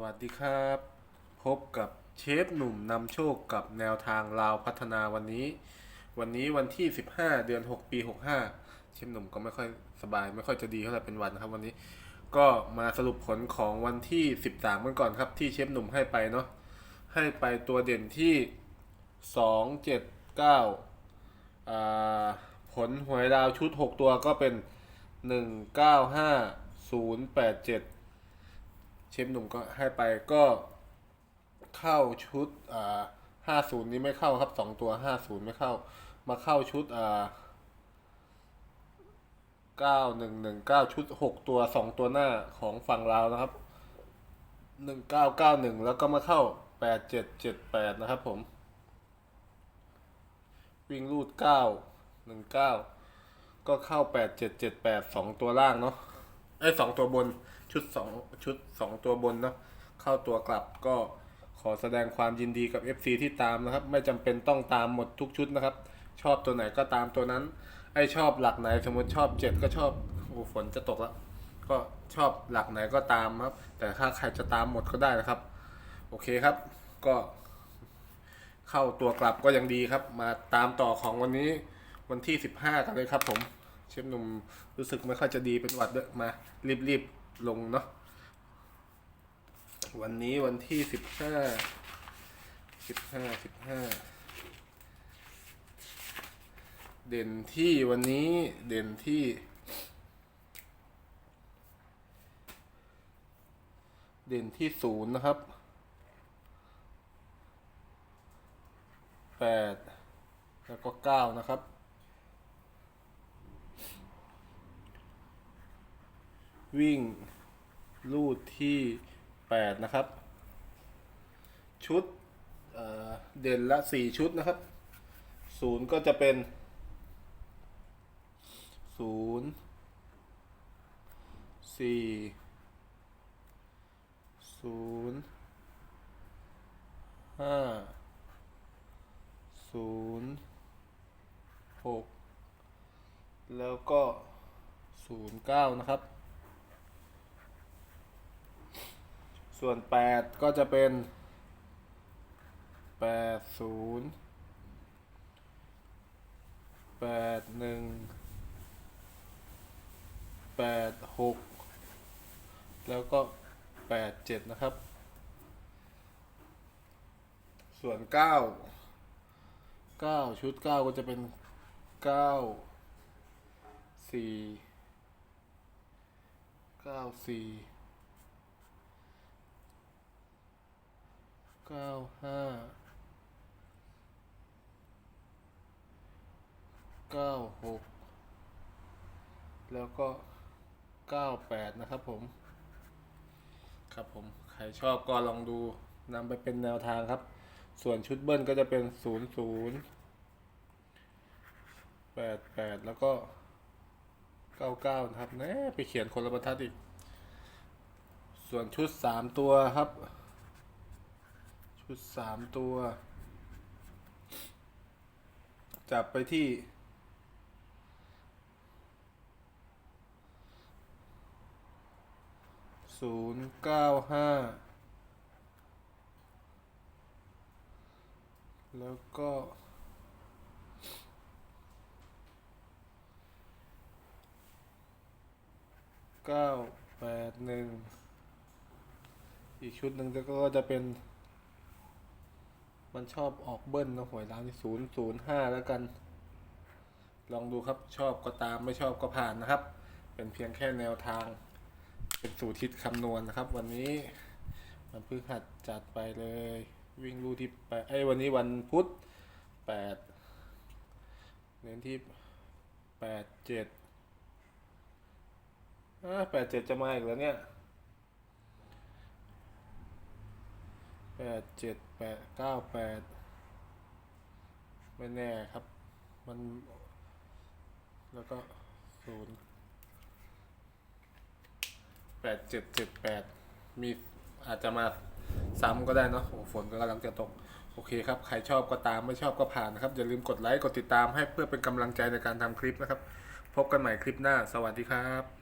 วัสดีครับ พบกับเชฟหนุ่มนำโชคกับแนวทางลาวพัฒนาวันนี้ วันนี้วันที่ 15 เดือน 6 ปี 65 เชฟหนุ่มก็ไม่ค่อยสบาย ไม่ค่อยจะดีเท่าไหร่เป็นวันนะครับวันนี้ ก็มาสรุปผลของวันที่ 13กันก่อนครับที่เชฟหนุ่มให้ไปเนาะให้ไปตัวเด่นที่ 2 7 9อ่าผลหวยดาวชุด 6 ตัวก็เป็น 1 9 5 0 8 7 เชฟหนุ่มก็ให้ไปก็เข้าชุดอ่าห้าศูนย์นี้ไม่เข้าครับสองตัวห้าศูนย์ไม่เข้า มาเข้าชุดอ่าเก้าหนึ่งหนึ่งเก้าชุดหกตัวสองตัวหน้าของฝั่งลาวนะครับหนึ่งเก้าเก้าหนึ่งแล้วก็มาเข้าแปดเจ็ดเจ็ดแปดนะครับผม วิ่งรูดเก้าหนึ่งเก้าก็เข้าแปดเจ็ดเจ็ดแปดสองตัวล่างเนาะ ไอ้ยสองตัวบนชุดสองชุดสองตัวบนเนาะเข้าตัวกลับก็ขอแสดงความยินดีกับ FC ที่ตามนะครับ ไม่จำเป็นต้องตามหมดทุกชุดนะครับ ชอบตัวไหนก็ตามตัวนั้น ไอ้ชอบหลักไหนสมมติชอบเจ็ดก็ชอบโอ้ฝนจะตกแล้วก็ชอบหลักไหนก็ตามครับ แต่ถ้าใครจะตามหมดก็ได้นะครับ โอเคครับ ก็ เข้าตัวกลับก็ยังดีครับ มาตามต่อของวันนี้วันที่ 15 กันเลยครับผม เชฟหนุ่มรู้สึกไม่ค่อยจะดีเป็นหวัดด้วยมา รีบๆลงเนาะวันนี้วันที่สิบห้าสิบห้าสิบห้าเด่นที่วันนี้เด่นที่เด่นที่ศูนย์นะครับแปดแล้วก็เก้านะครับ วิ่งลูดที่ 8 นะครับ ชุดเเด่นละ 4 ชุดนะครับ 0 ก็จะเป็น 0 4 0 5 0 6 แล้วก็ 0 9 นะครับ ส่วน 8 ก็จะเป็น 8 0 8 1 8 6 แล้วก็ 8 7 นะครับ ส่วน 9 9 ชุด 9 ก็จะเป็น 9 4 9 4 ก้าห้าเก้าหกแล้วก็เก้าแปดนะครับผม ครับผม ใครชอบก็ลองดูนำไปเป็นแนวทางครับ ส่วนชุดเบิ้ลก็จะเป็นศูนย์ศูนย์แปดแปดแล้วก็เก้าเก้านะครับแน่ไปเขียนคนละบรรทัดอีก ส่วนชุดสามตัวครับ ชุดสามตัว จับไปที่ศูนย์เก้าห้าแล้วก็เก้าแปดหนึ่งอีกชุดหนึ่งก็จะเป็น มันชอบออกเบิ้ลนะหวยร้านศูนย์ศูนย์ห้าแล้วกัน ลองดูครับชอบก็ตามไม่ชอบก็ผ่านนะครับ เป็นเพียงแค่แนวทาง เป็นสูตรทิศคำนวณนะครับ วันนี้มันพฤหัสจัดไปเลย วิ่งรูที่แปไอ้วันนี้วันพุธแปดเน้นที่แปดเจ็ดอ่าแปดเจ็ดจะมาอีกแล้วเนี่ย แป ดเจ็ดแปดเก้าแปดไม่แน่ครับ มัน แล้วก็ศูนย์แปดเจ็ดเจ็ดแปดมีอาจจะมาซ้ำก็ได้เนาะโอ้ฝนก็กำลังจะตก โอเคครับ ใครชอบก็ตามไม่ชอบก็ผ่านนะครับ อย่าลืมกดไลค์ กดติดตามให้เพื่อเป็นกำลังใจในการทำคลิปนะครับ พบกันใหม่คลิปหน้า สวัสดีครับ